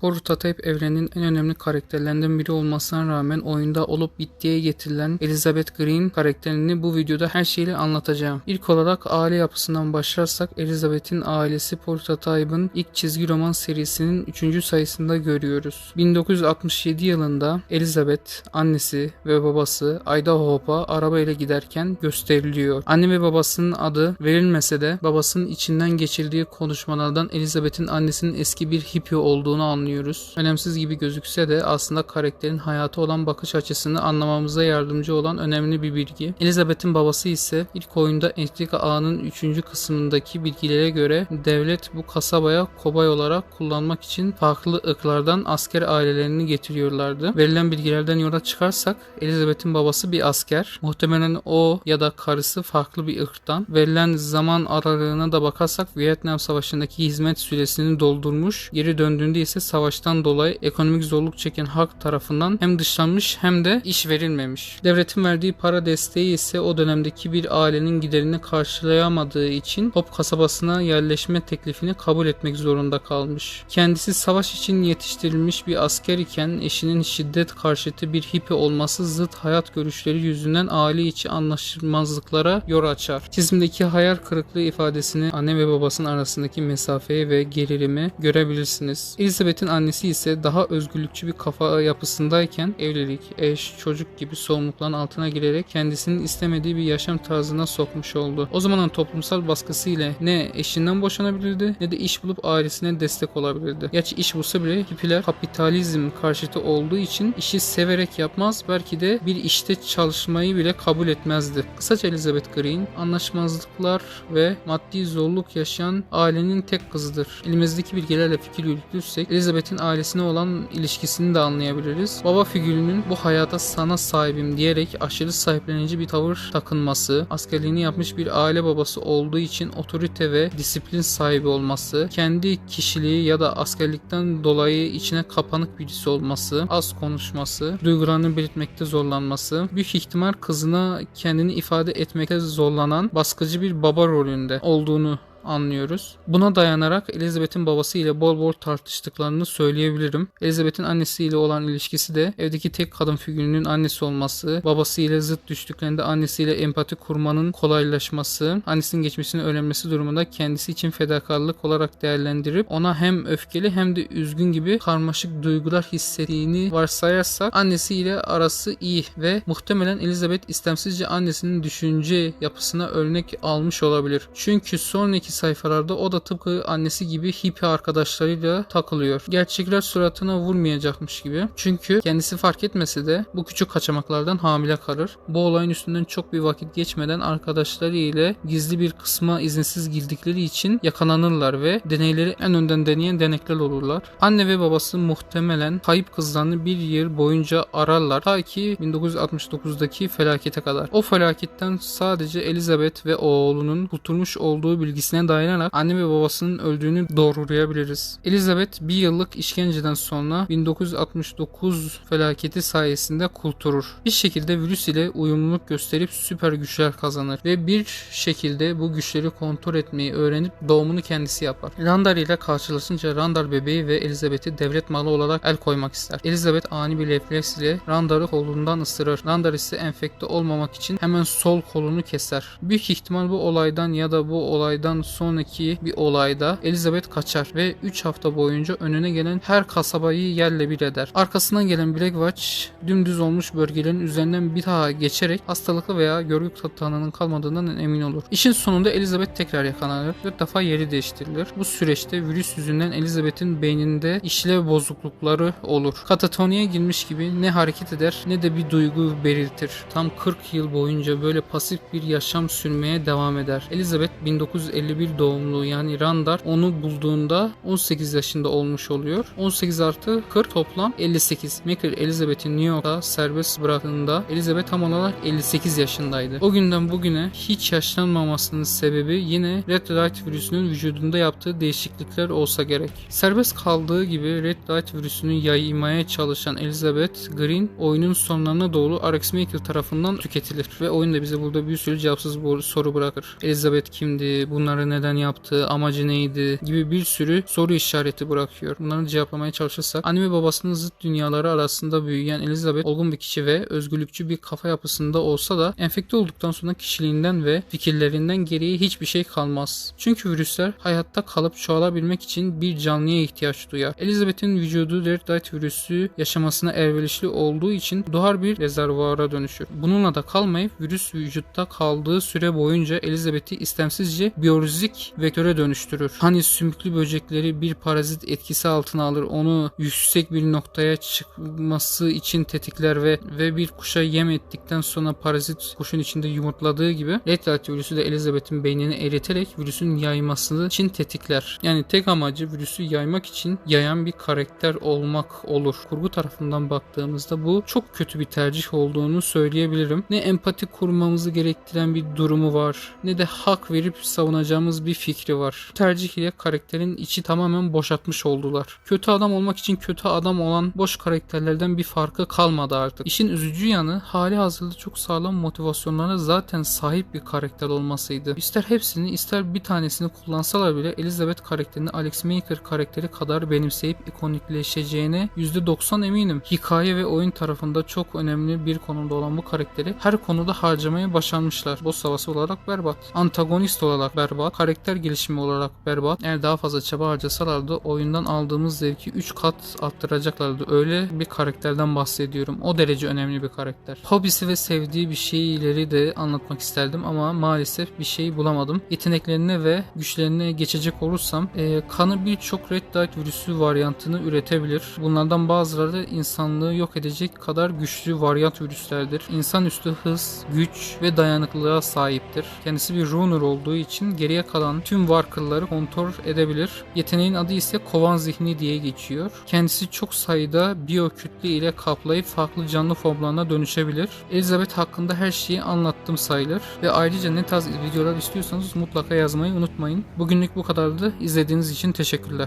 Prototype evreninin en önemli karakterlerinden biri olmasına rağmen oyunda olup bittiye getirilen Elizabeth Green karakterini bu videoda her şeyle anlatacağım. İlk olarak aile yapısından başlarsak Elizabeth'in ailesi Prototype'ın ilk çizgi roman serisinin 3. sayısında görüyoruz. 1967 yılında Elizabeth, annesi ve babası Idaho'ya araba ile giderken gösteriliyor. Anne ve babasının adı verilmese de babasının içinden geçirdiği konuşmalardan Elizabeth'in annesinin eski bir hippie olduğunu anlıyoruz. Önemsiz gibi gözükse de aslında karakterin hayata olan bakış açısını anlamamıza yardımcı olan önemli bir bilgi. Elizabeth'in babası ise ilk oyunda Entrika Ağa'nın 3. kısmındaki bilgilere göre devlet bu kasabaya kobay olarak kullanmak için farklı ırklardan asker ailelerini getiriyorlardı. Verilen bilgilerden yola çıkarsak Elizabeth'in babası bir asker. Muhtemelen o ya da karısı farklı bir ırktan. Verilen zaman aralığına da bakarsak Vietnam Savaşı'ndaki hizmet süresini doldurmuş. Geri döndüğünde ise savaştan dolayı ekonomik zorluk çeken halk tarafından hem dışlanmış hem de iş verilmemiş. Devletin verdiği para desteği ise o dönemdeki bir ailenin giderini karşılayamadığı için Hop kasabasına yerleşme teklifini kabul etmek zorunda kalmış. Kendisi savaş için yetiştirilmiş bir asker iken eşinin şiddet karşıtı bir hippie olması zıt hayat görüşleri yüzünden aile içi anlaşılmazlıklara yol açar. Çizimdeki hayal kırıklığı ifadesini anne ve babasının arasındaki mesafeyi ve gerilimi görebilirsiniz. Elizabeth'in annesi ise daha özgürlükçü bir kafa yapısındayken evlilik, eş, çocuk gibi sorumlulukların altına girerek kendisinin istemediği bir yaşam tarzına sokmuş oldu. O zamanın toplumsal baskısı ile ne eşinden boşanabilirdi ne de iş bulup ailesine destek olabilirdi. Gerçi iş bulsa bile hippiler kapitalizm karşıtı olduğu için işi severek yapmaz belki de bir işte çalışmayı bile kabul etmezdi. Kısaca Elizabeth Green anlaşmazlıklar ve maddi zorluk yaşayan ailenin tek kızıdır. Elimizdeki bilgilerle fikir yürütürsek Elizabeth'in ailesine olan ilişkisini de anlayabiliriz. Baba figürünün bu hayata sana sahibim diyerek aşırı sahiplenici bir tavır takınması, askerliğini yapmış bir aile babası olduğu için otorite ve disiplin sahibi olması, kendi kişiliği ya da askerlikten dolayı içine kapanık birisi olması, az konuşması, duygularını belirtmekte zorlanması, büyük ihtimal kızına kendini ifade etmekte zorlanan baskıcı bir baba rolünde olduğunu anlıyoruz. Buna dayanarak Elizabeth'in babası ile bol bol tartıştıklarını söyleyebilirim. Elizabeth'in annesiyle olan ilişkisi de evdeki tek kadın figürünün annesi olması, babası ile zıt düştüklerinde annesiyle empati kurmanın kolaylaşması, annesinin geçmişini öğrenmesi durumunda kendisi için fedakarlık olarak değerlendirip ona hem öfkeli hem de üzgün gibi karmaşık duygular hissettiğini varsayarsak annesiyle arası iyi ve muhtemelen Elizabeth istemsizce annesinin düşünce yapısına örnek almış olabilir. Çünkü sonraki sayfalarda o da tıpkı annesi gibi hippie arkadaşlarıyla takılıyor. Gerçekler suratına vurmayacakmış gibi. Çünkü kendisi fark etmese de bu küçük kaçamaklardan hamile kalır. Bu olayın üstünden çok bir vakit geçmeden arkadaşları ile gizli bir kısma izinsiz girdikleri için yakalanırlar ve deneyleri en önden deneyen denekler olurlar. Anne ve babası muhtemelen kayıp kızlarını bir yıl boyunca ararlar ta ki 1969'daki felakete kadar. O felaketten sadece Elizabeth ve oğlunun kurtulmuş olduğu bilgisine dayanarak anne ve babasının öldüğünü doğrulayabiliriz. Elizabeth bir yıllık işkenceden sonra 1969 felaketi sayesinde kurtulur. Bir şekilde virüs ile uyumluluk gösterip süper güçler kazanır ve bir şekilde bu güçleri kontrol etmeyi öğrenip doğumunu kendisi yapar. Randall ile karşılaşınca Randall bebeği ve Elizabeth'i devlet malı olarak el koymak ister. Elizabeth ani bir refleks ile Randall'ı kolundan ısırır. Randall ise enfekte olmamak için hemen sol kolunu keser. Büyük ihtimal bu olaydan ya da bu olaydan sonraki bir olayda Elizabeth kaçar ve 3 hafta boyunca önüne gelen her kasabayı yerle bir eder. Arkasından gelen Black Watch dümdüz olmuş bölgelerin üzerinden bir daha geçerek hastalıklı veya görgü tanının kalmadığından emin olur. İşin sonunda Elizabeth tekrar yakalanır ve defa yeri değiştirilir. Bu süreçte virüs yüzünden Elizabeth'in beyninde işlev bozuklukları olur. Katatoniye girmiş gibi ne hareket eder ne de bir duygu belirtir. Tam 40 yıl boyunca böyle pasif bir yaşam sürmeye devam eder. Elizabeth 1951 doğumlu yani Randall onu bulduğunda 18 yaşında olmuş oluyor. 18 artı 40 toplam 58. Maker Elizabeth'i New York'ta serbest bıraktığında Elizabeth tam olarak 58 yaşındaydı. O günden bugüne hiç yaşlanmamasının sebebi yine Red Light virüsünün vücudunda yaptığı değişiklikler olsa gerek. Serbest kaldığı gibi Red Light virüsünü yaymaya çalışan Elizabeth Green oyunun sonlarına doğru Alex Maker tarafından tüketilir ve oyun da bize burada bir sürü cevapsız soru bırakır. Elizabeth kimdi? Bunların neden yaptı, amacı neydi gibi bir sürü soru işareti bırakıyor. Bunları cevaplamaya çalışırsak anime babasının zıt dünyaları arasında büyüyen Elizabeth olgun bir kişi ve özgürlükçü bir kafa yapısında olsa da enfekte olduktan sonra kişiliğinden ve fikirlerinden geriye hiçbir şey kalmaz. Çünkü virüsler hayatta kalıp çoğalabilmek için bir canlıya ihtiyaç duyar. Elizabeth'in vücudu Red virüsü yaşamasına elverişli olduğu için doğar bir rezervuara dönüşür. Bununla da kalmayıp virüs vücutta kaldığı süre boyunca Elizabeth'i istemsizce biyolojik vektöre dönüştürür. Hani sümüklü böcekleri bir parazit etkisi altına alır, onu yüksek bir noktaya çıkması için tetikler ve ve bir kuşa yem ettikten sonra parazit kuşun içinde yumurtladığı gibi Red virüsü de Elizabeth'in beynini eriterek virüsün yayması için tetikler. Yani tek amacı virüsü yaymak için yayan bir karakter olmak olur. Kurgu tarafından baktığımızda bu çok kötü bir tercih olduğunu söyleyebilirim. Ne empati kurmamızı gerektiren bir durumu var ne de hak verip savunacağımız bir fikri var. Tercih ile karakterin içi tamamen boşaltmış oldular. Kötü adam olmak için kötü adam olan boş karakterlerden bir farkı kalmadı artık. İşin üzücü yanı hali hazırda çok sağlam motivasyonlara zaten sahip bir karakter olmasıydı. İster hepsini ister bir tanesini kullansalar bile Elizabeth karakterini Alex Maker karakteri kadar benimseyip ikonikleşeceğine %90 eminim. Hikaye ve oyun tarafında çok önemli bir konumda olan bu karakteri her konuda harcamayı başarmışlar. Boss havası olarak berbat. Antagonist olarak berbat. Karakter gelişimi olarak berbat. Eğer daha fazla çaba harcasalardı oyundan aldığımız zevki 3 kat arttıracaklardı. Öyle bir karakterden bahsediyorum. O derece önemli bir karakter. Hobisi ve sevdiği bir şeyleri de anlatmak isterdim ama maalesef bir şey bulamadım. Yeteneklerine ve güçlerine geçecek olursam e, kanı birçok Red Dot virüsü varyantını üretebilir. Bunlardan bazıları insanlığı yok edecek kadar güçlü varyant virüslerdir. İnsanüstü hız, güç ve dayanıklılığa sahiptir. Kendisi bir runner olduğu için geriye kalan tüm var kılları kontrol edebilir. Yeteneğin adı ise kovan zihni diye geçiyor. Kendisi çok sayıda biyokütle ile kaplayıp farklı canlı formlarına dönüşebilir. Elizabeth hakkında her şeyi anlattım sayılır. Ve ayrıca ne tarz videolar istiyorsanız mutlaka yazmayı unutmayın. Bugünlük bu kadardı. İzlediğiniz için teşekkürler.